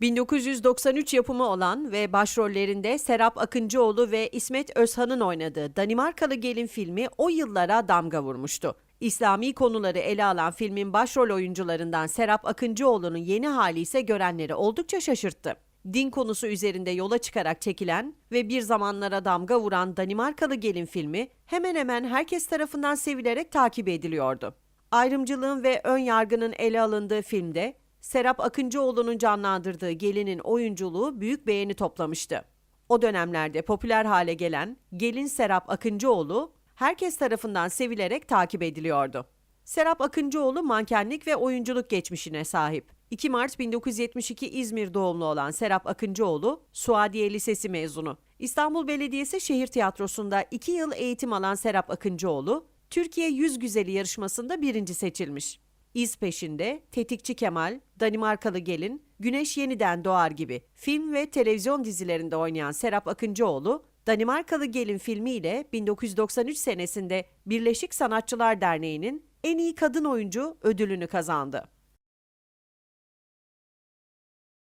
1993 yapımı olan ve başrollerinde Serap Akıncıoğlu ve İsmet Özhan'ın oynadığı Danimarkalı Gelin filmi o yıllara damga vurmuştu. İslami konuları ele alan filmin başrol oyuncularından Serap Akıncıoğlu'nun yeni hali ise görenleri oldukça şaşırttı. Din konusu üzerinde yola çıkarak çekilen ve bir zamanlara damga vuran Danimarkalı Gelin filmi hemen hemen herkes tarafından sevilerek takip ediliyordu. Ayrımcılığın ve ön yargının ele alındığı filmde Serap Akıncıoğlu'nun canlandırdığı gelinin oyunculuğu büyük beğeni toplamıştı. O dönemlerde popüler hale gelen Gelin Serap Akıncıoğlu herkes tarafından sevilerek takip ediliyordu. Serap Akıncıoğlu mankenlik ve oyunculuk geçmişine sahip. 2 Mart 1972 İzmir doğumlu olan Serap Akıncıoğlu, Suadiye Lisesi mezunu. İstanbul Belediyesi Şehir Tiyatrosu'nda 2 yıl eğitim alan Serap Akıncıoğlu, Türkiye Yüz Güzeli yarışmasında birinci seçilmiş. İz peşinde Tetikçi Kemal, Danimarkalı Gelin, Güneş Yeniden Doğar gibi film ve televizyon dizilerinde oynayan Serap Akıncıoğlu, Danimarkalı Gelin filmiyle 1993 senesinde Birleşik Sanatçılar Derneği'nin en iyi kadın oyuncu ödülünü kazandı.